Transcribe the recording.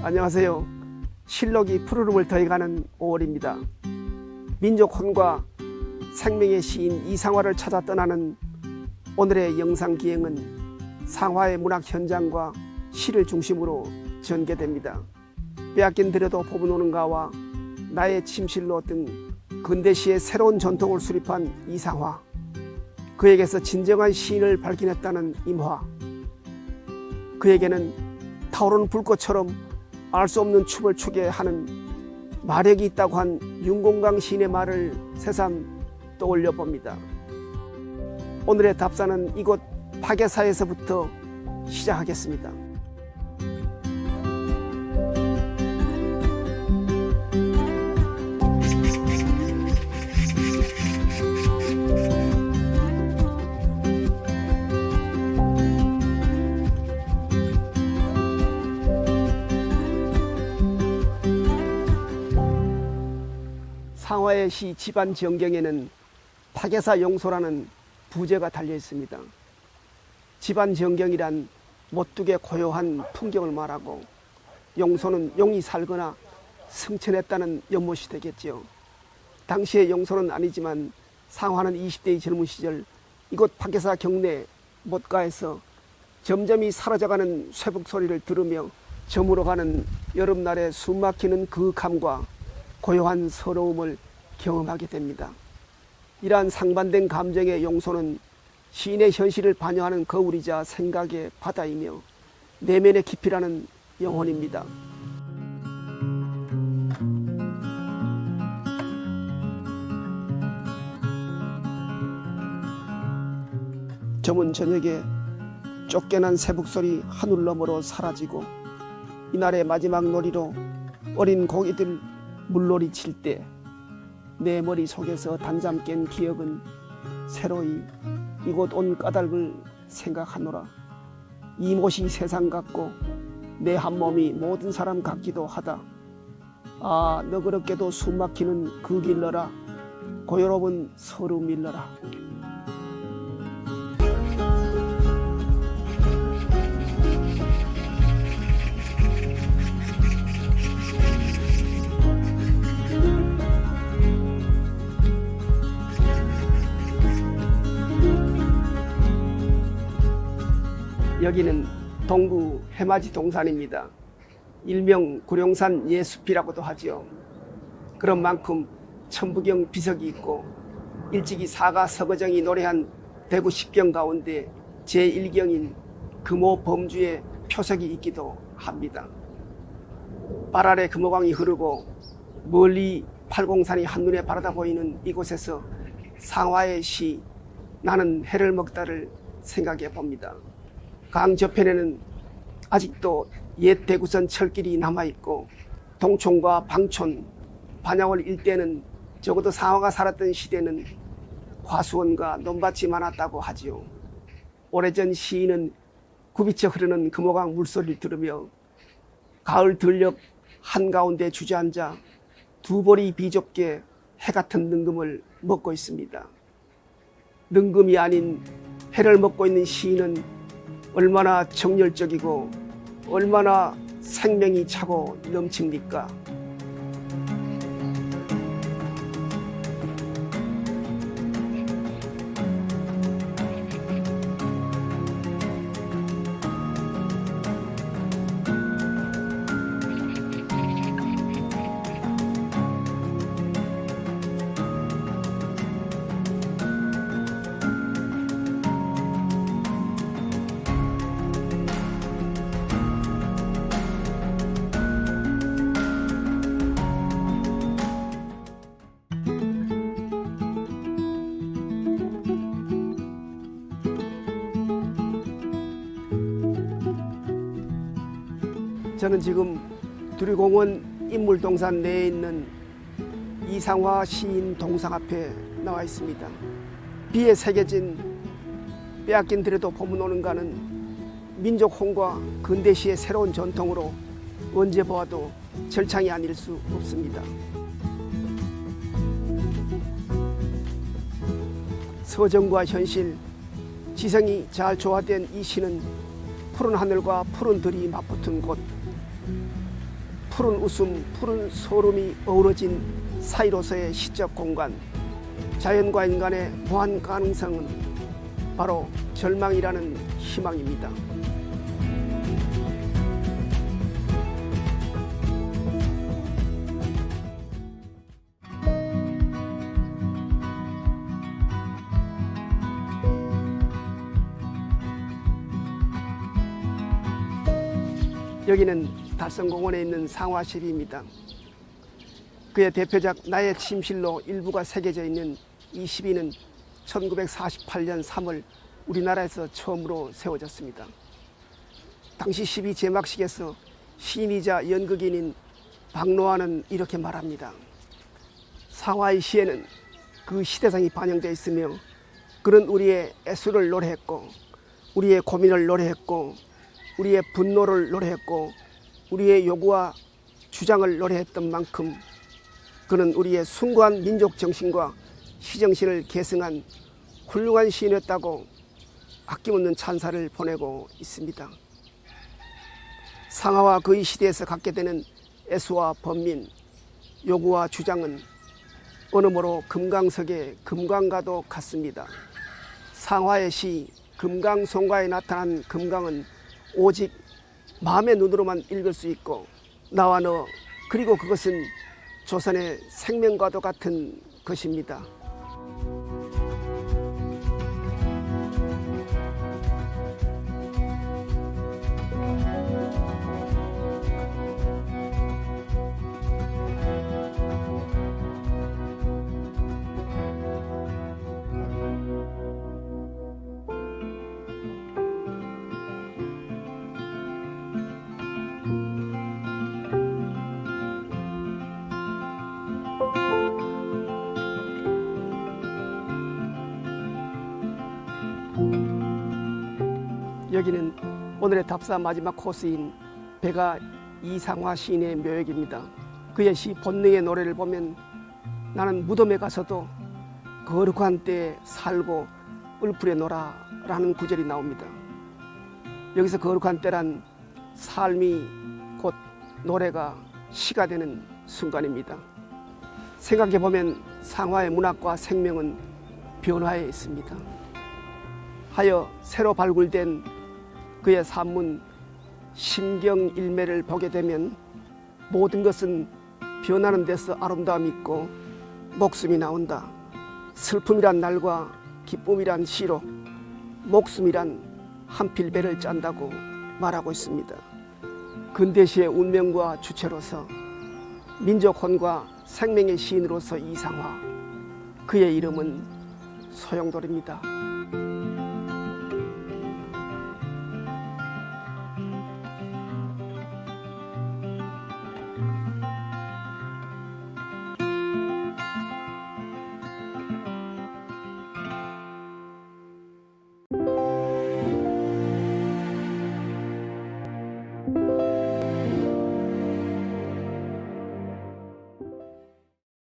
안녕하세요. 실록이 푸르름을 더해가는 5월입니다. 민족 혼과 생명의 시인 이상화를 찾아 떠나는 오늘의 영상 기행은 상화의 문학 현장과 시를 중심으로 전개됩니다. 빼앗긴 들여도 보분 오는가와 나의 침실로 등 근대시의 새로운 전통을 수립한 이상화. 그에게서 진정한 시인을 발견했다는 임화. 그에게는 타오르는 불꽃처럼 알 수 없는 춤을 추게 하는 마력이 있다고 한 윤공강 시인의 말을 새삼 떠올려 봅니다. 오늘의 답사는 이곳 파괴사에서부터 시작하겠습니다. 상화의 시 집안 정경에는 파괴사 용소라는 부제가 달려 있습니다. 집안 정경이란 못되게 고요한 풍경을 말하고 용소는 용이 살거나 승천했다는 연못이 되겠지요. 당시의 용소는 아니지만 상화는 20대의 젊은 시절 이곳 파괴사 경내 못가에서 점점이 사라져가는 쇠북 소리를 들으며 저물어가는 여름날의 숨막히는 그 감과 고요한 서러움을 경험하게 됩니다. 이러한 상반된 감정의 용소는 시인의 현실을 반영하는 거울이자 생각의 바다이며 내면의 깊이라는 영혼입니다. 저문 저녁에 쫓겨난 새북소리 하늘 너머로 사라지고 이날의 마지막 놀이로 어린 고기들 물놀이 칠 때 내 머리 속에서 단잠 깬 기억은 새로이 이곳 온 까닭을 생각하노라. 이 못이 세상 같고 내 한 몸이 모든 사람 같기도 하다. 아 너그럽게도 숨막히는 그 길러라. 고요로운 서루 밀러라. 여기는 동구 해맞이 동산입니다. 일명 구룡산 예숲이라고도 하죠. 그런 만큼 천부경 비석이 있고 일찍이 사가 서거정이 노래한 대구 십경 가운데 제1경인 금호 범주의 표석이 있기도 합니다. 발 아래 금호강이 흐르고 멀리 팔공산이 한눈에 바라다 보이는 이곳에서 상화의 시 나는 해를 먹다를 생각해 봅니다. 강 저편에는 아직도 옛 대구선 철길이 남아있고 동촌과 방촌, 반야월 일대는 적어도 상화가 살았던 시대는 과수원과 논밭이 많았다고 하지요. 오래전 시인은 굽이쳐 흐르는 금호강 물소리를 들으며 가을 들녘 한가운데 주저앉아 두 볼이 비좁게 해 같은 능금을 먹고 있습니다. 능금이 아닌 해를 먹고 있는 시인은 얼마나 정열적이고 얼마나 생명이 차고 넘칩니까? 저는 지금 두리공원 인물동산 내에 있는 이상화 시인 동상 앞에 나와 있습니다. 비에 새겨진 빼앗긴 들에도 봄은 오는가는 민족 홍과 근대시의 새로운 전통으로 언제 보아도 절창이 아닐 수 없습니다. 서정과 현실, 지성이 잘 조화된 이 시는 푸른 하늘과 푸른 들이 맞붙은 곳 푸른 웃음, 푸른 소름이 어우러진 사이로서의 시적 공간, 자연과 인간의 무한 가능성은 바로 절망이라는 희망입니다. 여기는 달성공원에 있는 상화실입니다. 그의 대표작 나의 침실로 일부가 새겨져 있는 이 시비는 1948년 3월 우리나라에서 처음으로 세워졌습니다. 당시 시비 제막식에서 시인이자 연극인인 박노아는 이렇게 말합니다. 상화의 시에는 그 시대상이 반영되어 있으며 그는 우리의 애수를 노래했고 우리의 고민을 노래했고 우리의 분노를 노래했고 우리의 요구와 주장을 노래했던 만큼 그는 우리의 숭고한 민족 정신과 시정신을 계승한 훌륭한 시인이었다고 아낌없는 찬사를 보내고 있습니다. 상하와 그의 시대에서 갖게 되는 애수와 번민, 요구와 주장은 어느모로 금강석의 금강과도 같습니다. 상화의 시 금강송가에 나타난 금강은 오직 마음의 눈으로만 읽을 수 있고 나와 너 그리고 그것은 조선의 생명과도 같은 것입니다. 여기는 오늘의 답사 마지막 코스인 배가 이상화 시인의 묘역입니다. 그의 시 본능의 노래를 보면 나는 무덤에 가서도 거룩한 때에 살고 울풀에 놀아 라는 구절이 나옵니다. 여기서 거룩한 때란 삶이 곧 노래가 시가 되는 순간입니다. 생각해 보면 상화의 문학과 생명은 변화해 있습니다. 하여 새로 발굴된 그의 산문 심경 일매를 보게 되면 모든 것은 변하는 데서 아름다움이 있고 목숨이 나온다. 슬픔이란 날과 기쁨이란 시로 목숨이란 한 필배를 짠다고 말하고 있습니다. 근대시의 운명과 주체로서 민족혼과 생명의 시인으로서 이상화 그의 이름은 소용돌입니다.